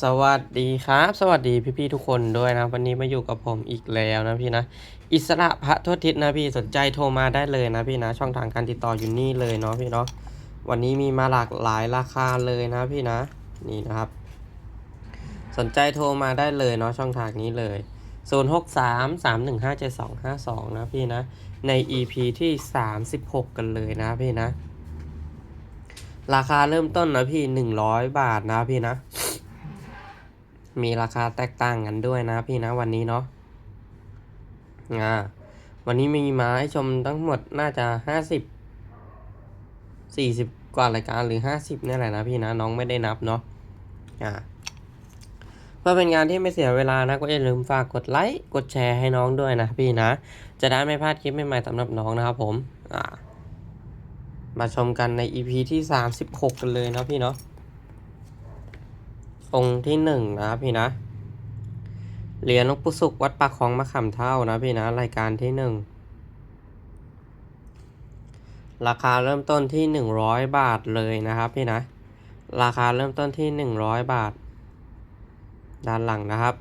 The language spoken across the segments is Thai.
สวัสดีครับ สวัสดีพี่ๆทุกคนด้วยนะ วันนี้มาอยู่กับผมอีกแล้วนะพี่นะ อิสระพระทวทิศนะพี่สนใจโทรมาได้เลยนะพี่นะ ช่องทางการติดต่ออยู่นี่เลยเนาะพี่เนาะวันนี้มีมาหลากหลายราคาเลยนะพี่นะนี่นะครับ สนใจโทรมาได้เลยเนาะช่องทางนี้เลย 0 6 3 3 1 5 7 2 5 2 นะพี่นะ ใน EP ที่ 36 กันเลยนะพี่นะ ราคาเริ่มต้นนะพี่ 100 บาทนะพี่นะ มีราคาแตกต่างกันด้วยนะพี่นะวันนี้เนาะอ่าวันนี้มีมาให้ชมทั้งหมดน่าจะห้าสิบสี่สิบกว่ารายการหรือห้าสิบนี่แหละนะพี่นะน้องไม่ได้นับเนาะอ่าเพื่อเป็นงานที่ไม่เสียเวลานะก็อย่าลืมฝากกดไลค์กดแชร์ให้น้องด้วยนะพี่นะ จะได้ไม่พลาดคลิปใหม่ๆสำหรับน้องนะครับผมอ่ามาชมกันใน EP ที่สามสิบหกกันเลยนะพี่เนาะ องค์ที่หนึ่งนะครับพี่นะเหรียญหลวงปู่สุขวัดปากคลองมะขามเท่านะพี่นะรายการที่หนึ่งราคาเริ่มต้นที่หนึ่งร้อยบาทเลยนะครับพี่นะ ราคาเริ่มต้นที่หนึ่งร้อยบาท ด้านหลังนะครับ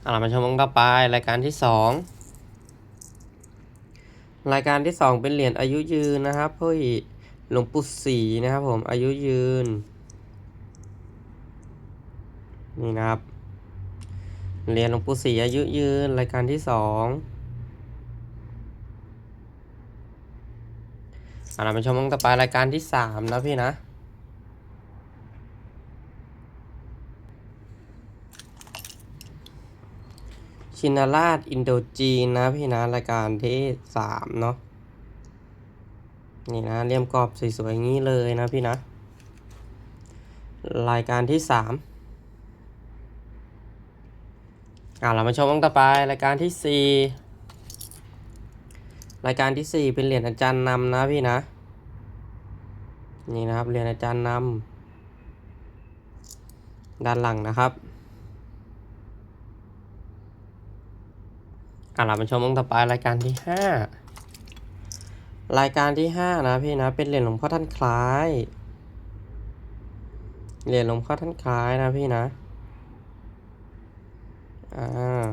เอาละมาชมองต่อไปรายการที่สอง รายการที่สองเป็นเหรียญอายุยืนนะครับเฮ้ยหลวงปู่ศรีนะครับผมอายุยืน นี่นะครับเหรียญหลวงปู่ศรีอายุยืน รายการที่สองเอาเราไปชมกันต่อไปรายการที่สามนะพี่นะ ชินาราชอินโดจีนนะพี่นะรายการที่สามเนาะนี่นะเรียมกรอบสวยๆอย่างนี้เลยนะพี่นะ รายการที่สามอ่าเรามาชมต่อไปรายการที่สี่รายการที่สี่เป็นเหรียญอาจารย์นำนะพี่นะ นี่นะครับเหรียญอาจารย์นำด้านหลังนะครับ อะเรามาชมองค์ต่อไปรายการที่ห้ารายการที่ห้านะพี่นะเป็นเหรียญหลวงพ่อท่านคล้ายเหรียญหลวงพ่อท่านคล้ายนะพี่นะอ่า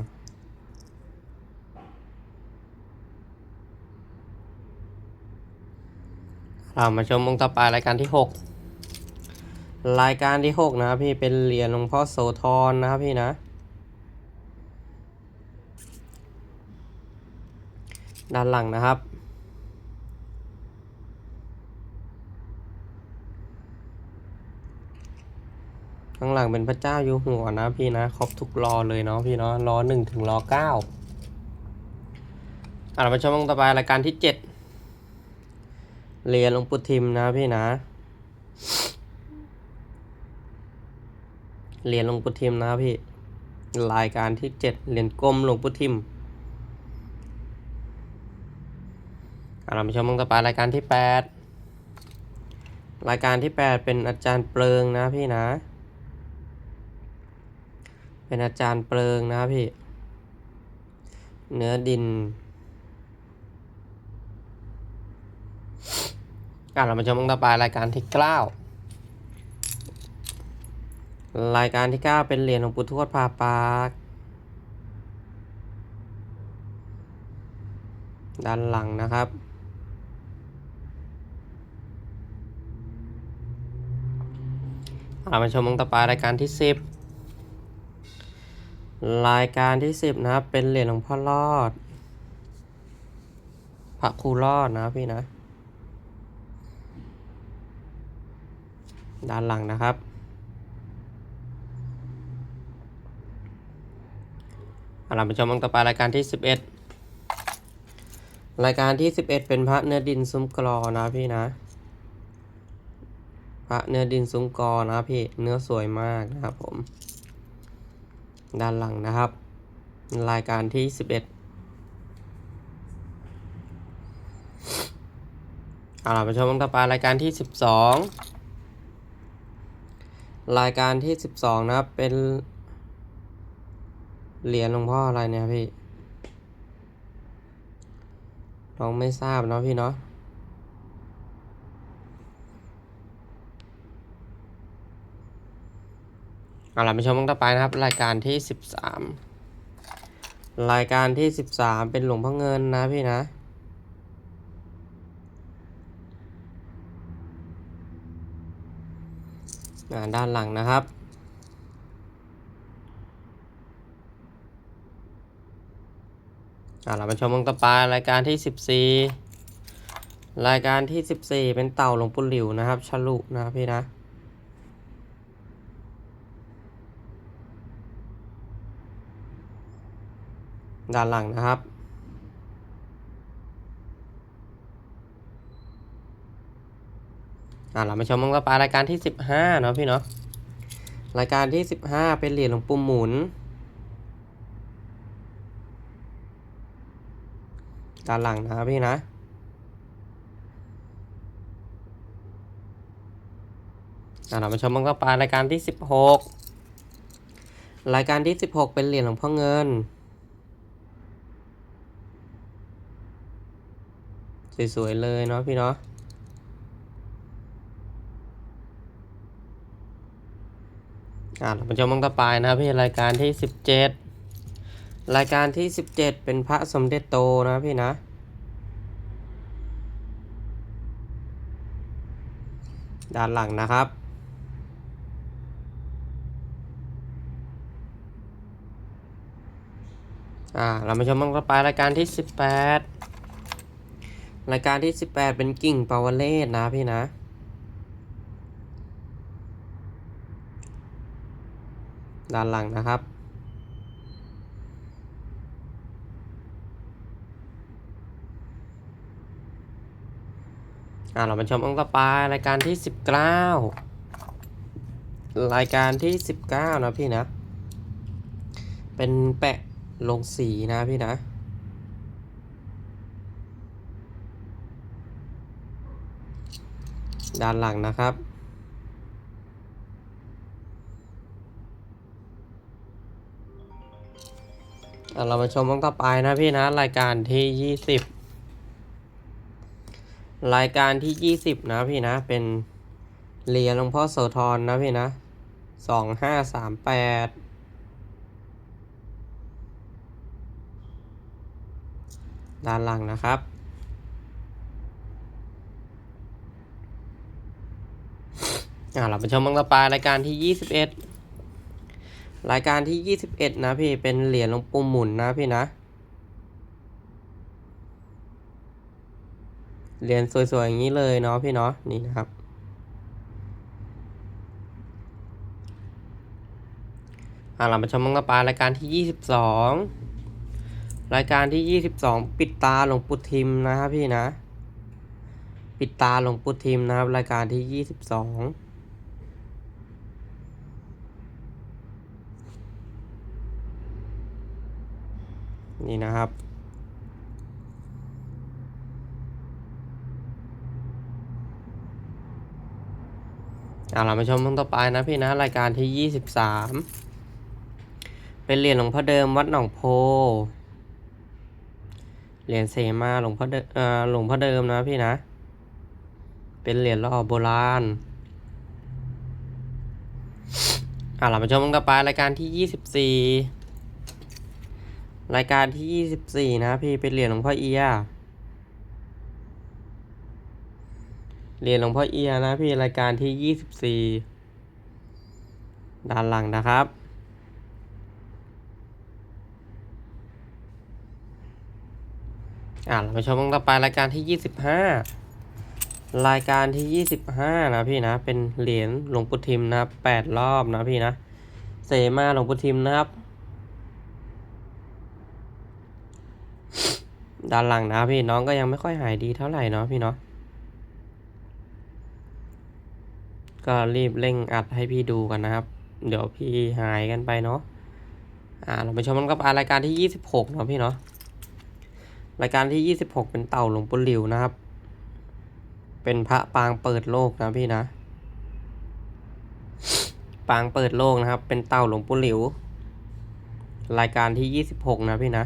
เรามาชมองค์ต่อไปรายการที่หกรายการที่หกนะพี่เป็นเหรียญหลวงพ่อโสธรนะครับพี่นะ ด้านหลังนะครับ ข้างหลังเป็นพระเจ้าอยู่หัวนะพี่นะครบทุกรอเลยเนาะพี่เนาะรอหนึ่งถึงรอเก้าอะเราไปชมกันต่อไปรายการที่เจ็ดเรียนหลวงปู่ทิมนะพี่นะเรียนหลวงปู่ทิมนะพี่รายการที่เจ็ดเรียญกลมหลวงปู่ทิม อะ เราไปชมกันต่อไปรายการที่แปดรายการที่แปดเป็นอาจารย์เปลิงนะพี่นะ เป็นอาจารย์เปลิงนะพี่ เนื้อดินอะเรามาชมกันต่อไปรายการที่เก้ารายการที่เก้าเป็นเหรียญหลวงปู่ทวดพาปากด้านหลังนะครับ เรามาชมองต่อไปรายการที่สิบรายการที่สิบนะครับ เป็นเหรียญหลวงพ่อรอด พระครูรอดนะพี่นะ ด้านหลังนะครับ เรามาชมองต่อไปรายการที่สิบเอ็ดรายการที่สิบเอ็ดเป็นพระเนื้อดินซุ้มกรอนะพี่นะ พระเนื้อดินซุ้มกรอนะพี่เนื้อสวยมากนะครับผม ด้านหลังนะครับ รายการที่สิบเอ็ดเอาล่ะมาชมต่อไปรายการที่สิบสองรายการที่สิบสองนะครับเป็นเหรียญหลวงพ่ออะไรเนี่ยพี่น้องไม่ทราบเนาะพี่เนาะ เอาล่ะมาชมกันต่อไปนะครับ รายการที่สิบสามรายการที่สิบสามเป็นหลวงพ่อเงินนะพี่นะอ่าด้านหลังนะครับอ่าเรามาชมกันต่อไปรายการที่สิบสี่รายการที่สิบสี่เป็นเต่าหลวงปู่หลิวนะครับฉลุนะครับพี่นะ ด้านหลังนะครับ อ่าเรามาชมกันต่อไปรายการที่สิบห้าเนาะพี่เนาะ รายการที่สิบห้าเป็นเหรียญหลวงปู่หมุน ด้านหลังนะครับพี่นะอ่าเรามาชมกันต่อไปรายการที่สิบหกรายการที่สิบหกเป็นเหรียญหลวงพ่อเงิน สวยๆเลยเนาะพี่เนาะอ่าเรามาชมมังต่อไปนะครับพี่รายการที่สิบเจ็ดรายการที่สิบเจ็ดเป็นพระสมเด็จโตนะพี่นะด้านหลังนะครับ อ่า เรามาชมมังต่อไปรายการที่สิบแปด รายการที่สิบแปดเป็นกิ่งปาวเลศนะพี่นะ ด้านหลังนะครับ อ่าเรามาชมองค์ต่อไปรายการที่สิบเก้ารายการที่สิบเก้านะพี่นะ เป็นแปะลงสีนะพี่นะ ด้านหลังนะครับ เรามาชมองต่อไปนะพี่นะรายการที่ยี่สิบรายการที่ยี่สิบนะพี่นะเป็นเหรียญหลวงพ่อโสธรนะพี่นะสองห้าสามแปดด้านหลังนะครับ อ่าเราไปชมบางตะปารายการที่ 21 รายการที่ 21 นะพี่ เป็นเหรียญลงปุ่มหมุนนะพี่นะ เหรียญสวยๆ อย่างนี้เลยเนาะพี่เนาะ นี่นะครับ อ่าเราไปชมมังกรปลารายการที่ 22 รายการที่ 22 ปิดตาหลวงปู่ทิมนะครับพี่นะ ปิดตาหลวงปู่ทิมนะครับ รายการที่ 22 นี่นะครับอ่าเรามาชมมันต่อไปนะพี่นะ รายการที่ยี่สิบสามเป็นเหรียญหลวงพ่อเดิมวัดหนองโพ เหรียญเสมาหลวงพ่อเดิมอ่าหลวงพ่อเดิมนะพี่นะ เป็นเหรียญล่อโบราณอ่าเรามาชมกันต่อไปรายการที่ยี่สิบสี่ รายการที่ยี่สิบสี่นะพี่เป็นเหรียญหลวงพ่อเอียเหรียญหลวงพ่อเอียนะพี่รายการที่ยี่สิบสี่ด้านหลังนะครับ อ่าเราไปชมกันต่อไปรายการที่ยี่สิบห้ารายการที่ยี่สิบห้านะพี่นะเป็นเหรียญหลวงปู่ทิมนะครับแปดรอบนะพี่นะ เสมาหลวงปู่ทิมนะครับ ด้านหลังนะพี่น้องก็ยังไม่ค่อยหายดีเท่าไหร่เนาะพี่เนาะก็รีบเร่งอัดให้พี่ดูกันนะครับ เดี๋ยวพี่หายกันไปเนาะอ่าเราไปชมกันกับรายการที่ยี่สิบหกเนาะพี่เนาะรายการที่ยี่สิบหกเป็นเต่าหลวงปู่หลิวนะครับ เป็นพระปางเปิดโลกนะพี่นะ ปางเปิดโลกนะครับ เป็นเต่าหลวงปู่หลิว รายการที่ยี่สิบหกนะพี่นะ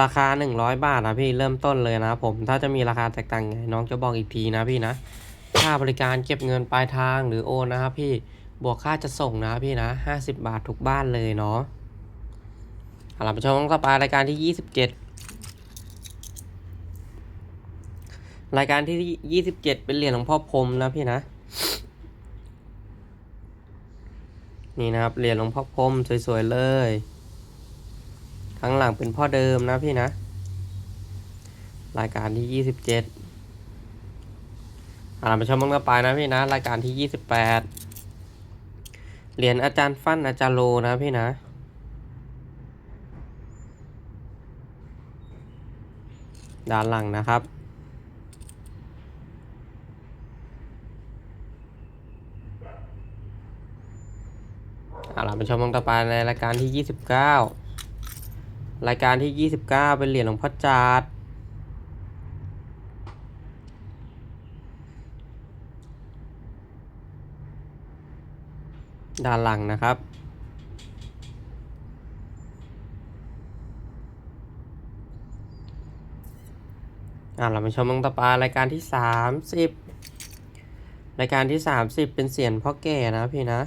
ราคาหนึ่งร้อยบาทนะพี่เริ่มต้นเลยนะครับผมถ้าจะมีราคาแตกต่างไงน้องจะบอกอีกทีนะพี่นะค่าบริการเก็บเงินปลายทางหรือโอนนะครับพี่บวกค่าจะส่งนะพี่นะห้าสิบบาททุกบ้านเลยเนาะเอาล่ะมาชมต่อไปรายการที่ยี่สิบเจ็ดรายการที่ยี่สิบเจ็ดเป็นเหรียญหลวงพ่อพรมนะพี่นะ นี่นะครับเหรียญหลวงพ่อพรมสวยๆเลย ข้างหลังเป็นพ่อเดิมนะพี่นะ รายการที่ยี่สิบเจ็ดเอาล่ะมาชมต่อไปนะพี่นะ รายการที่ยี่สิบแปดเหรียญอาจารย์ฟั่นอาจารย์โลนะพี่นะด้านหลังนะครับ เอาล่ะมาชมกันต่อไปในรายการที่ 29 รายการที่ 29 เป็นเหรียญหลวงพ่อจาดด้านหลังนะครับ อ่าเรามาชมมังตะปารายการที่สามสิบรายการที่สามสิบเป็นเสียงพ่อแก่นะพี่นะ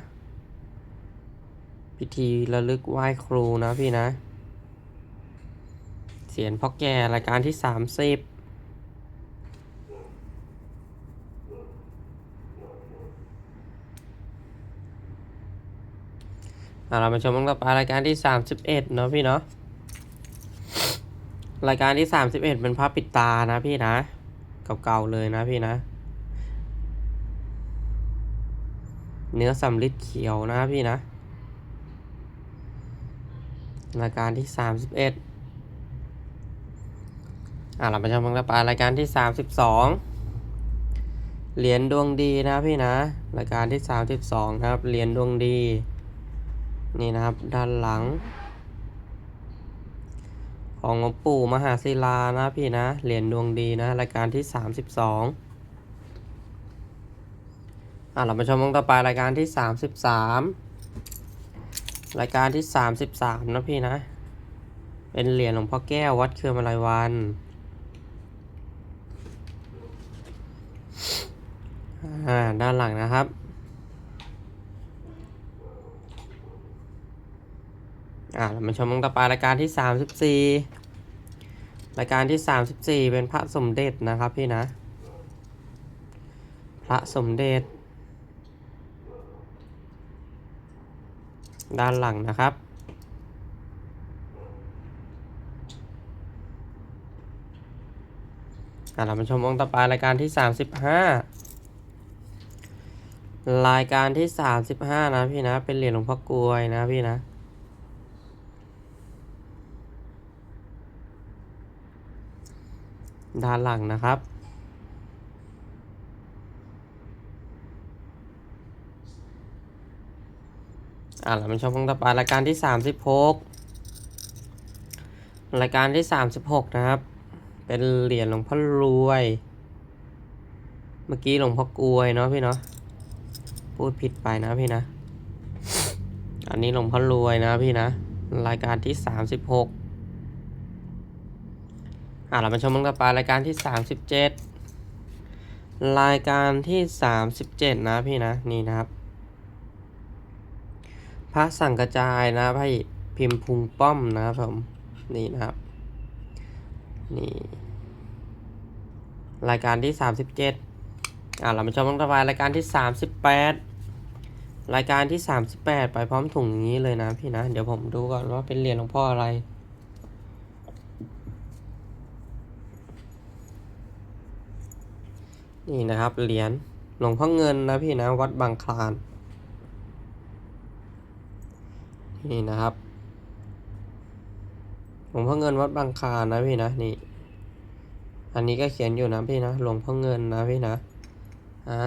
พิธีระลึกไหว้ครูนะพี่นะ เสียงพ่อแก่รายการที่สามสิบอ่าเรามาชมมังตะปรายการที่สามสิบเอ็ดเนาะพี่เนาะรายการที่สามสิบเอ็ดเป็นภาพปิดตานะพี่นะ เก่าๆเลยนะพี่นะ เนื้อสำลิดเขียวนะพี่นะ รายการที่สามสิบเอ็ด อ่าเราไปชมกันต่อไปรายการที่สามสิบสองเหรียญดวงดีนะพี่นะ รายการที่สามสิบสองครับ เหรียญดวงดี นี่นะครับ ด้านหลัง ของหลวงปู่มหาศิลานะพี่นะ เหรียญดวงดีนะ รายการที่สามสิบสองอะเรามาชมกันต่อไปรายการที่สามสิบสามรายการที่สามสิบสามนะพี่นะ เป็นเหรียญหลวงพ่อแก้ววัดเครือมาลายวัน อ่าด้านหลังนะครับ อ่าเรามาชมกันต่อไปรายการที่สามสิบสี่รายการที่สามสิบสี่เป็นพระสมเด็จนะครับพี่นะ พระสมเด็จ ด้านหลังนะครับอ่าเรามาชมองค์ต่อไปรายการที่สามสิบห้า รายการที่สามสิบห้านะพี่นะ เป็นเหรียญหลวงพ่อกลวยนะพี่นะด้านหลังนะครับ อ่าเรามาชมกันต่อไปรายการที่สามสิบหกรายการที่สามสิบหกนะครับ เป็นเหรียญหลวงพ่อรวย เมื่อกี้หลวงพ่อกลวยเนาะพี่เนาะ พูดผิดไปนะพี่นะ อันนี้หลวงพ่อรวยนะพี่นะ รายการที่สามสิบหกอ่าเรามาชมกันต่อไปรายการที่สามสิบเจ็ดรายการที่สามสิบเจ็ดนะพี่นะ นี่นะครับ พระสั่งกระจายนะพี่พิมพ์พุงป้อมนะครับผม นี่นะครับ นี่ รายการที่สามสิบเจ็ด อ่าเรามาชมกันต่อไปรายการที่สามสิบแปดรายการที่สามสิบแปดไปพร้อมถุงนี้เลยนะพี่นะ เดี๋ยวผมดูก่อนว่าเป็นเหรียญหลวงพ่ออะไรนี่นะครับเหรียญหลวงพ่อเงินนะพี่นะวัดบางคลาน นี่นะครับหลวงพ่อเงินวัดบางคลานนะพี่นะนี่ อันนี้ก็เขียนอยู่นะพี่นะหลวงพ่อเงินนะพี่นะ อ่า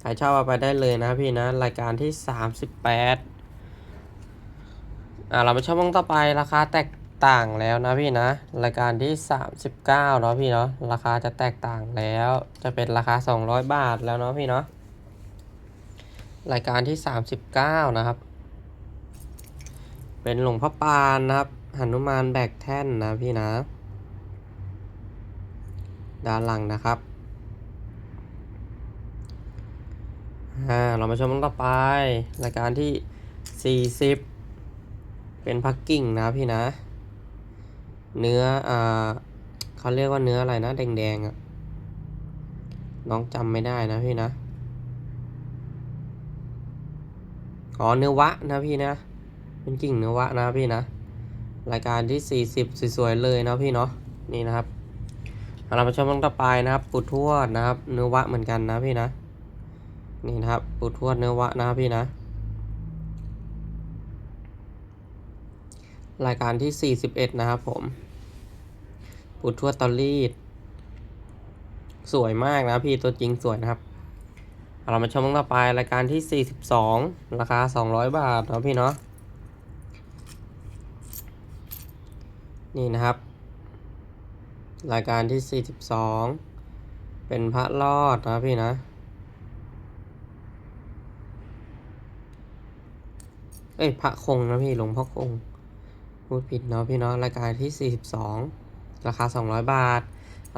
ใครชอบเอาไปได้เลยนะพี่นะ รายการที่สามสิบแปดอ่าเรามาชมมองต่อไปราคาแตกต่างแล้วนะพี่นะ รายการที่สามสิบเก้าเนาะพี่เนาะราคาจะแตกต่างแล้ว จะเป็นราคาสองร้อยบาทแล้วเนาะพี่เนาะรายการที่สามสิบเก้านะครับ เป็นหลวงพ่อปานนะครับหนุมานแบกแท่นนะพี่นะ ด้านหลังนะครับ อ่าเรามาชมกันต่อไปรายการที่ 40 เป็นพักกิ้งนะพี่นะ เนื้ออ่าเขาเรียกว่าเนื้ออะไรนะ แดงๆอะ่ะน้องจำไม่ได้นะพี่นะอ๋อเนื้อวะนะพี่นะ เป็นกิ่งเนื้อวะนะพี่นะ รายการที่ 40 สวยๆเลยนะพี่เนาะนี่นะครับเรามาชมกันต่อไปนะครับปูทวดนะครับ เนื้อวะเหมือนกันนะพี่นะ นี่นะครับปูทวดเนื้อวะนะพี่นะ รายการที่ 41 นะครับผมปูทวดตอรีด สวยมากนะพี่ตัวจริงสวยนะครับ เรามาชมต่อไปรายการที่ 42 ราคา 200 บาทนะพี่เนาะนี่นะครับ รายการที่ 42 เป็นพระรอดนะพี่นะ เอ้ยพระคงนะพี่หลวงพ่อคง พูดผิดเนาะพี่เนาะรายการที่ 42 ราคา 200 บาท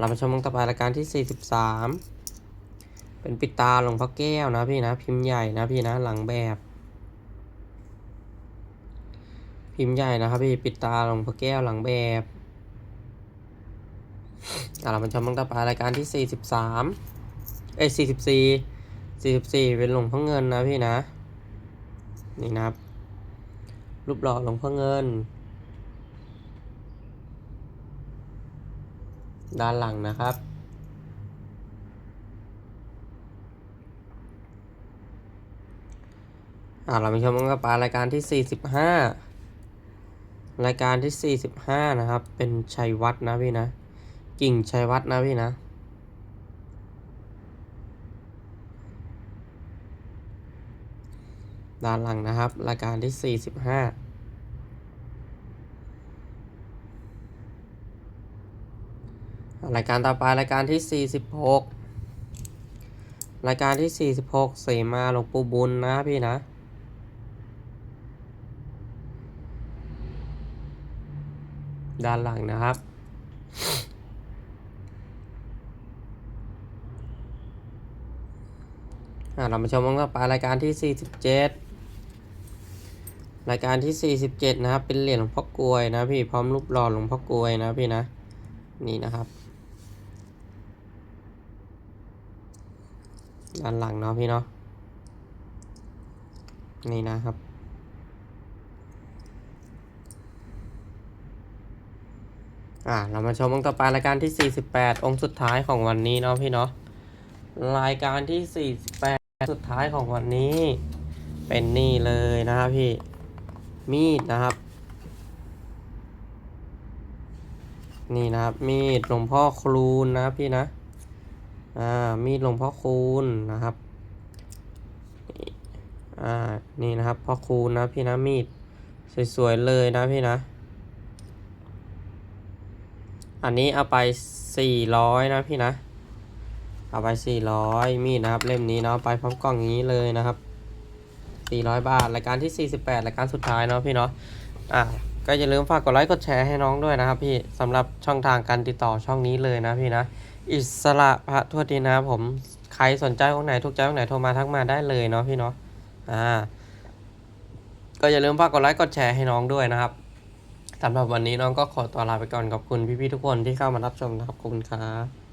เรามาชมกันต่อไปรายการที่ 43 เป็นปิดตาหลวงพ่อแก้วนะพี่นะพิมพ์ใหญ่นะพี่นะหลังแบบ พิมพ์ใหญ่นะครับพี่ปิดตาหลวงพ่อแก้วหลังแบบอะเรามาชมกันต่อไปรายการที่ 43 เอ้ย44 44 เป็นหลวงพ่อเงินนะพี่นะนี่นะครับ รูปหล่อหลวงพ่อเงิน ด้านหลังนะครับ อ่าเราไปชมกันกับปลารายการที่ 45 รายการที่ 45 นะครับ เป็นชัยวัฒนะพี่นะ กิ่งชัยวัฒนะพี่นะ ด้านหลังนะครับรายการที่ 45 รายการต่อไปรายการที่ 46 รายการที่ 46เสมาหลวงปู่บุญนะพี่นะด้านหลังนะครับอ่าเรามาชมกันต่อไปรายการที่ 47 รายการที่ 47 นะครับ เป็นเหรียญหลวงพ่อกลวยนะพี่พร้อมรูปหล่อหลวงพ่อกลวยนะพี่นะ นี่นะครับ ด้านหลังเนาะพี่เนาะนี่นะครับ อ่าเรามาชมองค์ต่อไปรายการที่ 48 องค์สุดท้ายของวันนี้เนาะพี่เนาะรายการที่ 48 สุดท้ายของวันนี้ เป็นนี่เลยนะครับพี่ มีดนะครับ นี่นะครับ มีดหลวงพ่อครูนนะครับพี่นะอ่ามีดหลวงพ่อคูณนะครับอ่านี่นะครับพ่อคูณนะพี่นะมีดสวยๆเลยนะพี่นะ อันนี้เอาไปสี่ร้อยนะพี่นะ เอาไปสี่ร้อยมีดนะครับเล่มนี้เนาะไปพร้อมกล่องนี้เลยนะครับ สี่ร้อยบาท รายการที่สี่สิบแปดรายการสุดท้ายเนาะพี่เนาะอ่าก็อย่าลืมฝากกดไลค์กดแชร์ให้น้องด้วยนะครับพี่สำหรับช่องทางการติดต่อช่องนี้เลยนะพี่นะ อิสระพระทั่วทีนะผมใครสนใจองไหนทุกใจองไหนโทรมาทักมาได้เลยเนาะพี่เนาะอ่าก็อย่าลืมฝากกดไลค์กดแชร์ให้น้องด้วยนะครับสำหรับวันนี้น้องก็ขอตัวลาไปก่อนขอบคุณพี่ๆทุกคนที่เข้ามารับชมนะครับขอบคุณครับ